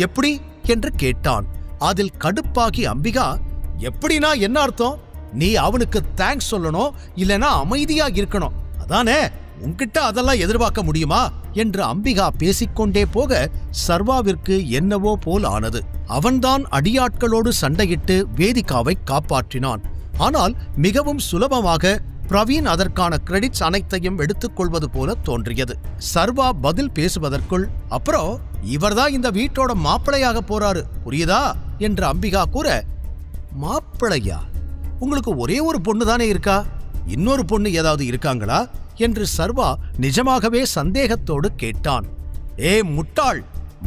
எப்படி என்று கேட்டான். அதில் கடுப்பாகி அம்பிகா எப்படினா என்ன அர்த்தம்? நீ அவனுக்கு தேங்க்ஸ் சொல்லணும் இல்லனா அமைதியா இருக்கணும். அதானே? உன்கிட்ட அதெல்லாம் எதிர்பார்க்க முடியுமா? என்று அம்பிகா பேசிக்கொண்டே போக சர்வாவிற்கு என்னவோ போல் ஆனது. அவன்தான் அடியாட்களோடு சண்டையிட்டு வேதிகாவை காப்பாற்றினான். ஆனால் மிகவும் சுலபமாக பிரவீன் அதற்கான கிரெடிட்ஸ் அனைத்தையும் எடுத்துக்கொள்வது போல தோன்றியது. சர்வா பதில் பேசுவதற்குள் அப்புறம் இவர்தான் இந்த வீட்டோட மாப்பிளையாக போறாரு புரியுதா? என்று அம்பிகா கூற மாப்பிளையா உங்களுக்கு ஒரே ஒரு பொண்ணு தானே இருக்கா? இன்னொரு பொண்ணு ஏதாவது இருக்காங்களா? என்று சர்வா நிஜமாகவே சந்தேகத்தோடு கேட்டான். ஏ முட்டாள்!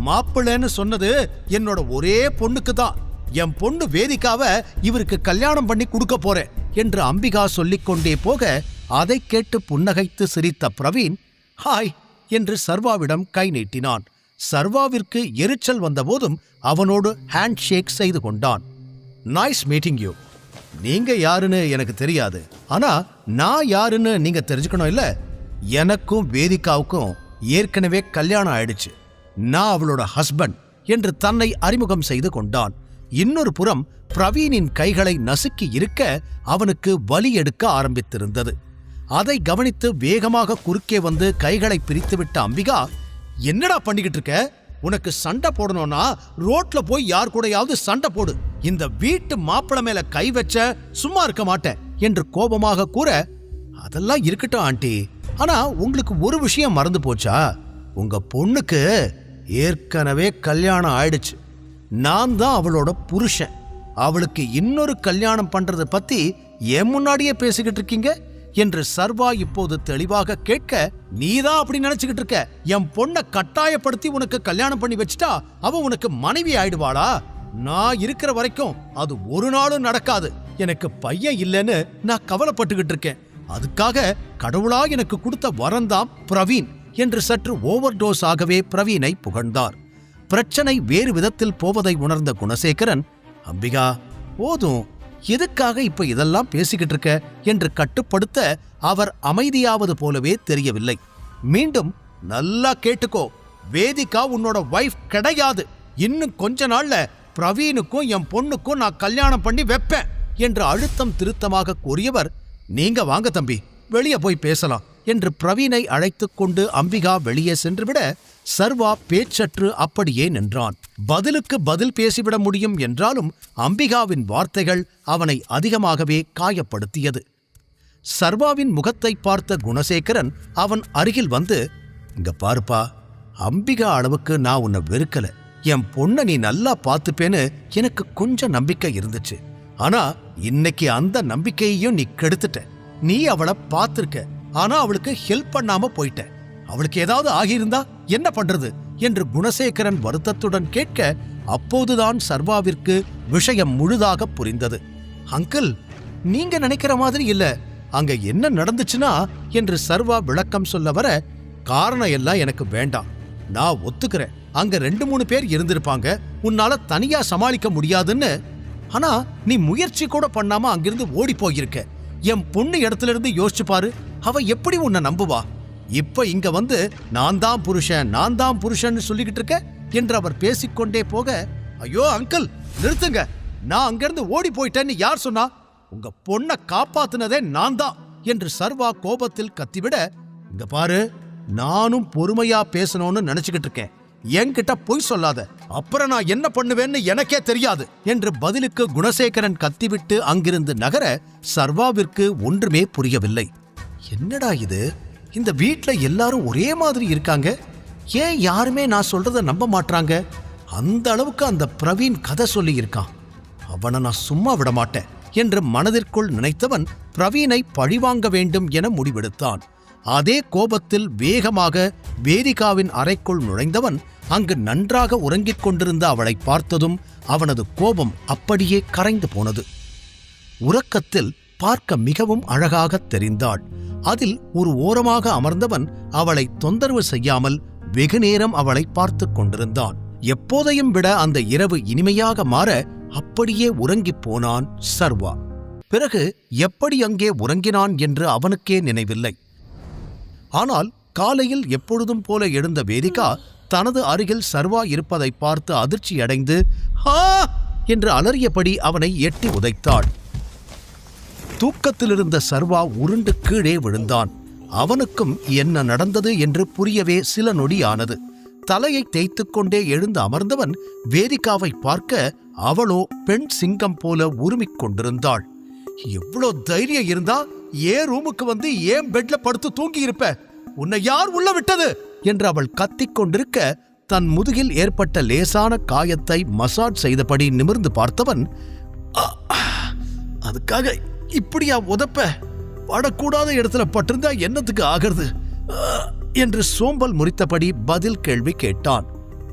மாப்பிள்ளைன்னு சொன்னது என்னோட ஒரே பொண்ணுக்கு தான் என் பொண்ணு வேதிக்காவ இவருக்கு கல்யாணம் பண்ணி கொடுக்க போறேன். என்று அம்பிகா சொல்லிக்கொண்டே போக அதை கேட்டு புன்னகைத்து சிரித்த பிரவீன் ஹாய்! என்று சர்வாவிடம் கை நீட்டினான். சர்வாவிற்கு எரிச்சல் வந்தபோதும் அவனோடு ஹேண்ட் ஷேக் செய்து கொண்டான். நைஸ் மீட்டிங் யூ நீங்க யாருன்னு எனக்கு தெரியாது. ஆனா நான் யாருன்னு நீங்க தெரிஞ்சுக்கணும் இல்ல? எனக்கும் வேதிகாவுக்கும் ஏற்கனவே கல்யாணம் ஆயிடுச்சு. நான் அவளோட ஹஸ்பண்ட் என்று தன்னை அறிமுகம் செய்து கொண்டான். இன்னொரு புறம் பிரவீனின் கைகளை நசுக்கி இருக்க அவனுக்கு வலி எடுக்க ஆரம்பித்திருந்தது. அதை கவனித்து வேகமாக குறுக்கே வந்து கைகளை பிரித்துவிட்ட அம்பிகா என்னடா பண்ணிக்கிட்டு இருக்க? உனக்கு சண்டை போடணும்னா ரோட்ல போய் யார் கூடயாவது சண்டை போடு. இந்த வீட்டு மாப்பிள மேல கை வச்ச சும்மா இருக்க மாட்டேன் என்று கோபமாக கூற அதெல்லாம் இருக்கட்டும் ஆண்டி. ஆனா உங்களுக்கு ஒரு விஷயம் மறந்து போச்சா? உங்க பொண்ணுக்கு ஏற்கனவே கல்யாணம் ஆயிடுச்சு. நான் தான் அவளோட புருஷன். அவளுக்கு இன்னொரு கல்யாணம் பண்றத பத்தி என் முன்னாடியே பேசிக்கிட்டு இருக்கீங்க? என்று சர்வா இப்போது தெளிவாக கேட்க நீதான் அப்படி நினைச்சுக்கிட்டு இருக்க? என் பொண்ணை கட்டாயப்படுத்தி உனக்கு கல்யாணம் பண்ணி வச்சுட்டா அவ உனக்கு மனைவி ஆயிடுவாளா? நான் இருக்கிற வரைக்கும் அது ஒரு நாளும் நடக்காது. எனக்கு பையன் இல்லைன்னு நான் கவலைப்பட்டுக்கிட்டு இருக்கேன். அதுக்காக கடவுளா எனக்கு கொடுத்த வரம்தான் பிரவீன். என்று சற்று ஓவர் டோஸ் ஆகவே பிரவீனை புகழ்ந்தார். பிரச்சனை வேறு விதத்தில் போவதை உணர்ந்த குணசேகரன் அம்பிகா போதும். எதுக்காக இப்ப இதெல்லாம் பேசிக்கிட்டு இருக்க? என்று கட்டுப்படுத்த அவர் அமைதியாவது போலவே தெரியவில்லை. மீண்டும் நல்லா கேட்டுக்கோ. வேதிகா உன்னோட வைஃப் கிடையாது. இன்னும் கொஞ்ச நாள்ல பிரவீனுக்கும் என் பொண்ணுக்கும் நான் கல்யாணம் பண்ணி வைப்பேன் என்று அழுத்தம் திருத்தமாக கூறியவர் நீங்க வாங்க தம்பி வெளியே போய் பேசலாம் என்று பிரவீனை அழைத்து கொண்டு அம்பிகா வெளியே சென்றுவிட சர்வா பேச்சற்று அப்படியே நின்றான். பதிலுக்கு பதில் பேசிவிட முடியும் என்றாலும் அம்பிகாவின் வார்த்தைகள் அவனை அதிகமாகவே காயப்படுத்தியது. சர்வாவின் முகத்தை பார்த்த குணசேகரன் அவன் அருகில் வந்து இங்க பாருப்பா அம்பிகா அளவுக்கு நான் உன்னை வெறுக்கல. என் பொண்ணை நீ நல்லா பார்த்துப்பேன்னு எனக்கு கொஞ்சம் நம்பிக்கை இருந்துச்சு. ஆனா இன்னைக்கு அந்த நம்பிக்கையையும் நீ கெடுத்துட்ட. நீ அவளை பார்த்துருக்க. ஆனா அவளுக்கு ஹெல்ப் பண்ணாம போயிட்ட. அவளுக்கு ஏதாவது ஆகியிருந்தா என்ன பண்றது என்று குணசேகரன் வருத்தத்துடன் கேட்க அப்போதுதான் சர்வாவிற்கு விஷயம் முழுதாக புரிந்தது. அங்கிள் நீங்க நினைக்கிற மாதிரி இல்ல. அங்க என்ன நடந்துச்சுன்னா? என்று சர்வா விளக்கம் சொல்ல வர காரணம் எல்லாம் எனக்கு வேண்டாம். நான் ஒத்துக்கிறேன். அங்க ரெண்டு மூணு பேர் இருந்திருப்பாங்க. உன்னால தனியா சமாளிக்க முடியாதுன்னு. ஆனா நீ முயற்சி கூட பண்ணாம அங்கிருந்து ஓடி போயிருக்க. என் பொண்ணு இடத்துல இருந்து யோசிச்சு பாரு. அவ எப்படி உன்னை நம்புவா? இப்ப இங்க வந்து நான் தான் புருஷன் நான் தான் புருஷன்னு சொல்லிக்கிட்டு இருக்க? என்று அவர் பேசிக்கொண்டே போக ஐயோ அங்கிள் நிறுத்துங்க. நான் அங்கிருந்து ஓடி போயிட்டேன்னு யார் சொன்னா? உங்க பொண்ணை காப்பாத்தினதே நான் தான். என்று சர்வா கோபத்தில் கத்திவிட இங்க பாரு நானும் பொறுமையா பேசணும்னு நினைச்சுக்கிட்டு இருக்கேன். என்கிட்ட பொய் சொல்லாத. அப்புறம் நான் என்ன பண்ணுவேன்னு எனக்கே தெரியாது. என்று பதிலுக்கு குணசேகரன் கத்திவிட்டு அங்கிருந்து நகர சர்வாவிற்கு ஒன்றுமே புரியவில்லை. என்னடா இது? இந்த வீட்டில் எல்லாரும் ஒரே மாதிரி இருக்காங்க. ஏன் யாருமே நான் சொல்கிறத நம்ப மாட்றாங்க? அந்த அளவுக்கு அந்த பிரவீன் கதை சொல்லியிருக்கான். அவனை நான் சும்மா விட மாட்டேன் என்று மனதிற்குள் நினைத்தவன் பிரவீனை பழிவாங்க வேண்டும் என முடிவெடுத்தான். அதே கோபத்தில் வேகமாக வேதிகாவின் அறைக்குள் நுழைந்தவன் அங்கு நன்றாக உறங்கிக் கொண்டிருந்த அவளை பார்த்ததும் அவனது கோபம் அப்படியே கரைந்து போனது. உறக்கத்தில் பார்க்க மிகவும் அழகாகத் தெரிந்தாள். அதில் ஒரு ஓரமாக அமர்ந்தவன் அவளை தொந்தரவு செய்யாமல் வெகுநேரம் அவளை பார்த்துக் கொண்டிருந்தான். எப்போதையும் விட அந்த இரவு இனிமையாக மாற அப்படியே உறங்கிப் போனான் சர்வா. பிறகு எப்படி அங்கே உறங்கினான் என்று அவனுக்கே நினைவில்லை. ஆனால் காலையில் எப்பொழுதும் போல எழுந்த வேதிகா தனது அருகில் சர்வா இருப்பதை பார்த்து அதிர்ச்சியடைந்து ஹா என்று அலறியபடி அவனை எட்டி உதைத்தாள். தூக்கத்திலிருந்த சர்வா உருண்டு கீழே விழுந்தான். அவனுக்கும் என்ன நடந்தது என்று புரியவே சில நொடியானது. தலையை தேய்த்து கொண்டே எழுந்து அமர்ந்தவன் வேதிகாவை பார்க்க அவளோ பெண் சிங்கம் போல உருமிக் கொண்டிருந்தாள். எவ்வளோ தைரியம் இருந்தா ஏன் ரூமுக்கு வந்து ஏன் பெட்ல படுத்து தூங்கி இருப்ப உன்னை யார் உள்ள விட்டது? என்று அவள் கத்திக் கொண்டிருக்க தன் முதுகில் ஏற்பட்ட லேசான காயத்தை மசாஜ் செய்தபடி நிமிர்ந்து பார்த்தவன் அதுக்காக இப்படியா உதப்ப? படக்கூடாத இடத்துல பட்டிருந்தா என்னத்துக்கு ஆகிறது? என்று சோம்பல் முறித்தபடி பதில் கேள்வி கேட்டான்.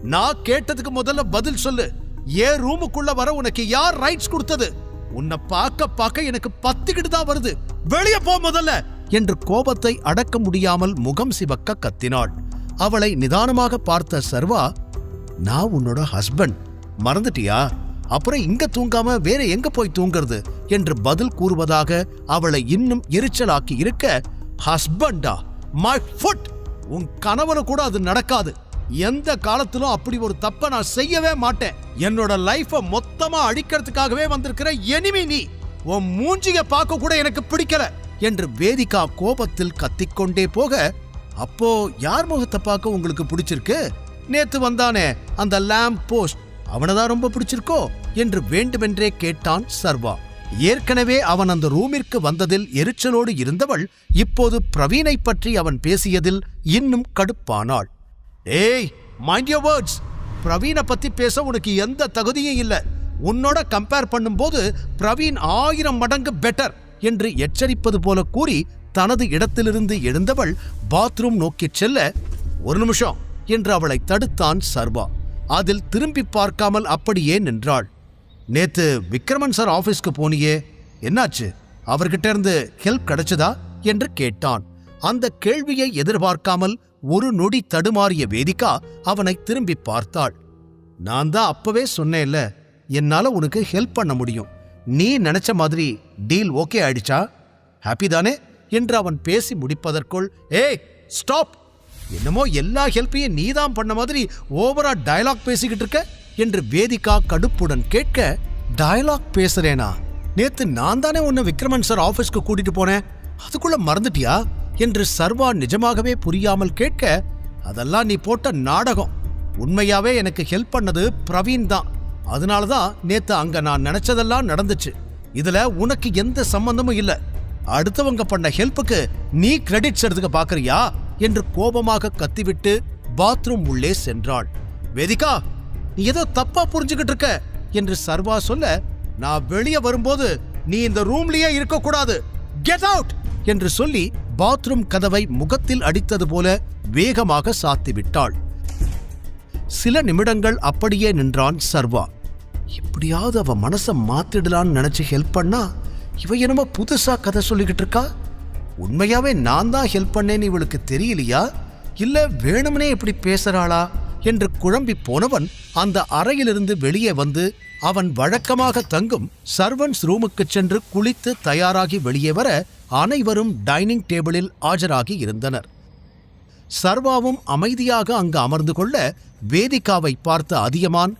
நான் கேட்டதுக்கு முதல்ல பதில் சொல்லு. ஏன் ரூமுக்குள்ள வர உனக்கு யார் ரைட்ஸ் கொடுத்தது? உன்னை பார்க்க பார்க்க எனக்கு பத்துக்கிட்டு தான் வருது. வெளியே போ முதல்ல! என்று கோபத்தை அடக்க முடியாமல் முகம் சிவக்க கத்தினாள். அவளை நிதானமாக பார்த்த சர்வா நான் உன்னோட ஹஸ்பண்ட் மறந்துட்டியா? அப்புறம் இங்க தூங்காம வேற எங்க போய் தூங்குறது? என்று பதில் கூறுவதாக அவளை இன்னும் எரிச்சலாக்கி இருக்க ஹஸ்பண்டா மை ஃபுட் உன் கணவனு கூட அது நடக்காது. எந்த காலத்திலும் அப்படி ஒரு தப்ப நான் செய்யவே மாட்டேன். என்னோட லைஃப மொத்தமா அழிக்கிறதுக்காகவே வந்திருக்கிற எனிமி நீ. உன் மூஞ்சிய பார்க்க கூட எனக்கு பிடிக்கல. என்று வேதிகா கோபத்தில் கத்திக்கொண்டே போக அப்போ யார் முகத்தை பார்க்க உங்களுக்கு பிடிச்சிருக்கு? நேத்து வந்தானே அந்த லேம்ப் போஸ்ட் அவனதான் ரொம்ப பிடிச்சிருக்கோ? என்று வேண்டுமென்றே கேட்டான் சர்வா. ஏற்கனவே அவன் அந்த ரூமிற்கு வந்ததில் எரிச்சலோடு இருந்தவள் இப்போது பிரவீனை பற்றி அவன் பேசியதில் இன்னும் கடுப்பானாள். ஏய் மைண்ட் யோர் வேர்ட்ஸ் பிரவீனை பத்தி பேச உனக்கு எந்த தகுதியும் இல்லை. உன்னோட கம்பேர் பண்ணும்போது பிரவீன் ஆயிரம் மடங்கு பெட்டர் என்று எச்சரிப்பது போல கூறி தனது இடத்திலிருந்து எழுந்தவள் பாத்ரூம் நோக்கிச் செல்ல ஒரு நிமிஷம் என்று அவளை தடுத்தான் சர்வா. அதில் திரும்பி பார்க்காமல் அப்படியே நின்றாள். நேத்து விக்ரமன் சார் ஆபீஸ்க்கு போனியே. என்னாச்சு? அவர்கிட்ட இருந்து ஹெல்ப் கிடைச்சதா? என்று கேட்டான். அந்த கேள்வியை எதிர்பார்க்காமல் ஒரு நொடி தடுமாறிய வேதிகா அவனை திரும்பி பார்த்தாள். நான் தான் அப்பவே சொன்னேன்ல என்னால உனக்கு ஹெல்ப் பண்ண முடியும். நீ நினைச்ச மாதிரி டீல் ஓகே ஆயிடுச்சா? ஹாப்பி தானே என்று அவன் பேசி முடிப்பதற்குள் ஏய் ஸ்டாப் என்னமோ எல்லா ஹெல்ப்பையும் நீதான் பண்ண மாதிரி ஓவரா டயலாக் பேசிக்கிட்டு இருக்க? என்று வேதிகா கடுப்புடன் கேட்க டயலாக் பேசுறேனா? நேத்து நான் தானே உன்னை விக்ரமன் சார் ஆபீஸ்க்கு கூட்டிட்டு போனேன். அதுக்குள்ள மறந்துட்டியா? என்று சர்வா நிஜமாகவே புரியாமல் கேட்க அதெல்லாம் நீ போட்ட நாடகம். உண்மையாவே எனக்கு ஹெல்ப் பண்ணது பிரவீன் தான். அதனால தான் நேத்து அங்க நான் நினைச்சதெல்லாம் நடந்துச்சு. இதுல உனக்கு எந்த சம்பந்தமும் இல்ல. அடுத்தவங்க பண்ண ஹெல்ப்புக்கு நீ கிரெடிட்ஸ் எடுத்துக்க பாக்குறியா? என்று கோபமாக கத்திவிட்டு பாத்ரூம் உள்ளே சென்றாள். வேதிகா நீ ஏதோ தப்பா புரிஞ்சுக்கிட்டு இருக்க என்று சர்வா சொல்ல நான் வெளியே வரும்போது நீ இந்த ரூம்லயே இருக்க கூடாது கெட் அவுட் என்று சொல்லி பாத்ரூம் கதவை முகத்தில் அடித்தது போல வேகமாக சாத்தி விட்டாள். சில நிமிடங்கள் அப்படியே நின்றான் சர்வா. எப்படியாவது அவ மனசை மாத்திடலான்னு நினைச்சு ஹெல்ப் பண்ணா இவ என்னமோ புதுசா கதை சொல்லிக்கிட்டு இருக்கா? உண்மையாவே நான் தான் ஹெல்ப் பண்ணேன்னு இவளுக்கு தெரியலையா? இல்ல வேணும்னே இப்படி பேசுறாளா? என்று குழம்பி போனவன் அந்த அறையிலிருந்து வெளியே வந்து அவன் வழக்கமாக தங்கும் சர்வன்ஸ் ரூமுக்கு சென்று குளித்து தயாராகி வெளியே வர அனைவரும் டைனிங் டேபிளில் ஆஜராகி இருந்தனர். சர்வாவும் அமைதியாக அங்கு அமர்ந்து கொள்ள வேதிகாவை பார்த்த அதியமான்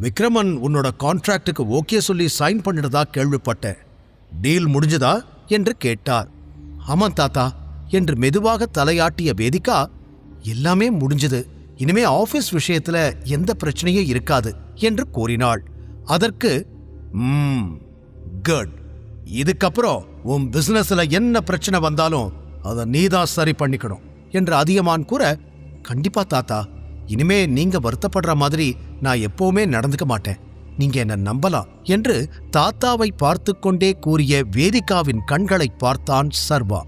விக்ரமன் உன்னோட கான்ட்ராக்டுக்கு ஓகே சொல்லி சைன் பண்ணிடுதா கேள்விப்பட்டேன். டீல் முடிஞ்சதா? என்று கேட்டார். ஆமாம் தாத்தா என்று மெதுவாக தலையாட்டிய வேதிகா எல்லாமே முடிஞ்சது. இனிமே ஆபீஸ் விஷயத்துல எந்த பிரச்சனையும் இருக்காது என்று கூறினாள். அதற்கு ம் குட் இதுக்கப்புறம் உன் பிசினஸ்ல என்ன பிரச்சனை வந்தாலும் அதை நீதான் சரி பண்ணிக்கணும் என்று அதியமான் கூற கண்டிப்பா தாத்தா இனிமே நீங்க வருத்தப்படுற மாதிரி நான் எப்பவுமே நடந்துக்க மாட்டேன். நீங்க என்ன நம்பலாம் என்று தாத்தாவை பார்த்து கொண்டே கூறிய வேதிகாவின் கண்களை பார்த்தான் சர்வா.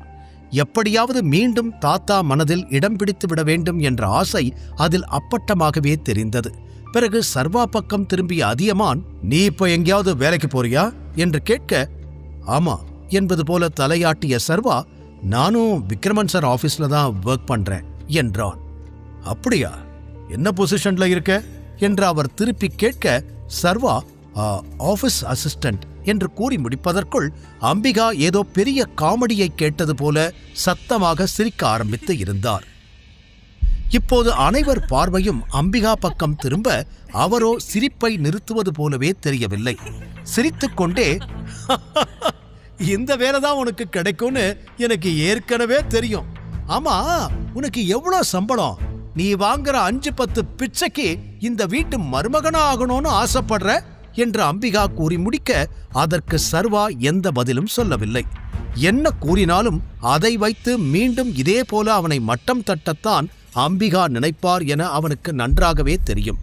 எப்படியாவது மீண்டும் தாத்தா மனதில் இடம் பிடித்து விட வேண்டும் என்ற ஆசை அதில் அப்பட்டமாகவே தெரிந்தது. பிறகு சர்வா பக்கம் திரும்பிய அதியமான் நீ இப்போ எங்கேயாவது வேலைக்கு போறியா? என்று கேட்க ஆமா என்பது போல தலையாட்டிய சர்வா நானும் விக்ரமன் சார் ஆபீஸ்ல தான் ஒர்க் பண்றேன் என்றான். அப்படியா? என்ன பொசிஷன்ல இருக்க? என்று அவர் திருப்பி கேட்க சர்வா "ஆ, ஆபீஸ் அசிஸ்டன்ட் என்று கூறி முடிப்பதற்குள் அம்பிகா ஏதோ பெரிய காமெடியை கேட்டது போல சத்தமாக சிரிக்க ஆரம்பித்து இருந்தார். இப்போது அனைவர் பார்வையும் அம்பிகா பக்கம் திரும்ப அவரோ சிரிப்பை நிறுத்துவது போலவே தெரியவில்லை. சிரித்துக்கொண்டே இந்த வேலை தான் உனக்கு கிடைக்கும்னு எனக்கு ஏற்கனவே தெரியும். ஆமா உனக்கு எவ்வளவு சம்பளம்? நீ வாங்குற அஞ்சு பத்து பிச்சைக்கு இந்த வீட்டு மருமகனா ஆகணும்னு ஆசைப்படுற? என்று அம்பிகா கூறி முடிக்க அதற்கு சர்வா எந்த பதிலும் சொல்லவில்லை. என்ன கூறினாலும் அதை வைத்து மீண்டும் இதே போல அவனை மட்டம் தட்டத்தான் அம்பிகா நினைப்பார் என அவனுக்கு நன்றாகவே தெரியும்.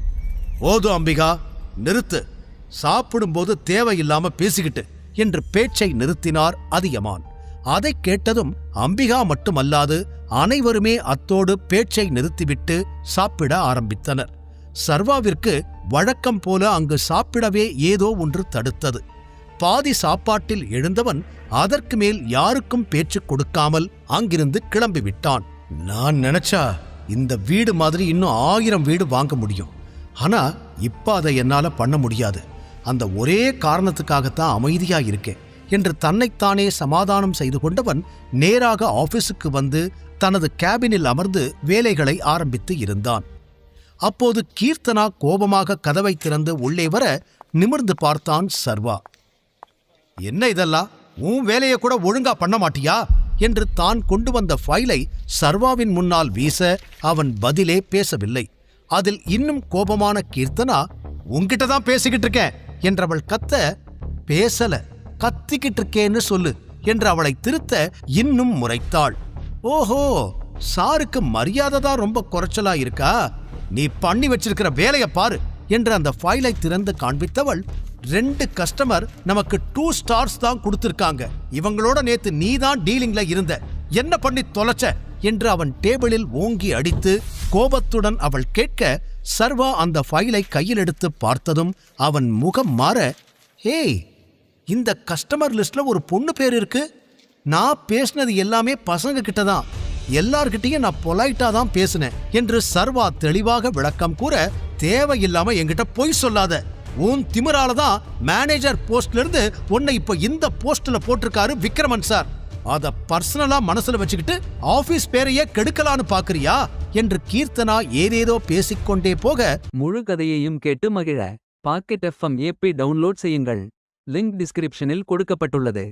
ஓது அம்பிகா நிறுத்து. சாப்பிடும்போது தேவையில்லாம பேசிக்கிட்டு என்று பேச்சை நிறுத்தினார் அதியமான். அதைக் கேட்டதும் அம்பிகா மட்டுமல்லாது அனைவருமே அத்தோடு பேச்சை நிறுத்திவிட்டு சாப்பிட ஆரம்பித்தனர். சர்வாவிற்கு வழக்கம் போல அங்கு சாப்பிடவே ஏதோ ஒன்று தடுத்தது. பாதி சாப்பாட்டில் எழுந்தவன் அதற்கு மேல் யாருக்கும் பேச்சு கொடுக்காமல் அங்கிருந்து கிளம்பி விட்டான் நான் நினைச்சா இந்த வீடு மாதிரி இன்னும் ஆயிரம் வீடு வாங்க முடியும். ஆனா இப்ப அதை என்னால பண்ண முடியாது. அந்த ஒரே காரணத்துக்காகத்தான் அமைதியா இருக்கேன் என்று தன்னைத்தானே சமாதானம் செய்து கொண்டவன் நேராக ஆபீஸுக்கு வந்து தனது கேபினில் அமர்ந்து வேலைகளை ஆரம்பித்து இருந்தான். அப்போது கீர்த்தனா கோபமாக கதவை திறந்து உள்ளே வர நிமிர்ந்து பார்த்தான் சர்வா. என்ன இதெல்லாம் உன் வேலையை கூட ஒழுங்கா பண்ண மாட்டியா? என்று தான் கொண்டு வந்த ஃபைலை சர்வாவின் முன்னால் வீச அவன் பதிலே பேசவில்லை. அதில் இன்னும் கோபமான கீர்த்தனா உன்கிட்ட தான் பேசிக்கிட்டு இருக்கேன் என்றவள் கத்த பேசல கத்திக்கிட்டு இருக்கேன்னு சொல்லு என்று அவளை திருத்த இன்னும் முறைத்தாள். ஓஹோ சாருக்கு மரியாதை தான் ரொம்ப குறைச்சலா இருக்கா? நீ பண்ணி வச்சிருக்கிற வேலையை பாரு என்று அந்த ஃபைலை திறந்து காண்பித்தவள் ரெண்டு கஸ்டமர் நமக்கு டூ ஸ்டார்ஸ் தான் கொடுத்திருக்காங்க. இவங்களோட நேத்து நீ தான் டீலிங்ல இருந்த. என்ன பண்ணி தொலைச்ச? என்று அவன் டேபிளில் ஓங்கி அடித்து கோபத்துடன் அவள் கேட்க சர்வா அந்த ஃபைலை கையில் எடுத்து பார்த்ததும் அவன் முகம் மாற ஹேய் இந்த கஸ்டமர் லிஸ்ட்ல ஒரு பொண்ணு பேர் இருக்கு. நான் பேசினது எல்லாமே பசங்க கிட்ட தான். எல்லார்கிட்டயும் நான் பொலைட்டா தான் பேசினேன் என்று சர்வா தெளிவாக விளக்கம் கூற தேவையில்லாம என்கிட்ட பொய் சொல்லாத. உன் திமிரால தான் மேனேஜர் போஸ்ட்ல இருந்து உன்னை இப்ப இந்த போஸ்ட்ல போட்டிருக்காரு விக்ரமன் சார். அத பர்சனலா மனசுல வச்சுக்கிட்டு ஆபீஸ் பேரையே கெடுக்கலான்னு பாக்குறியா? என்று கீர்த்தனா ஏதேதோ பேசிக்கொண்டே போக முழு கதையையும் கேட்டு மகிழ. பாக்கெட் எஃப்எம் ஏப்பை டவுன்லோட் செய்யுங்கள். லிங்க் டிஸ்கிரிப்ஷனில் கொடுக்கப்பட்டுள்ளது.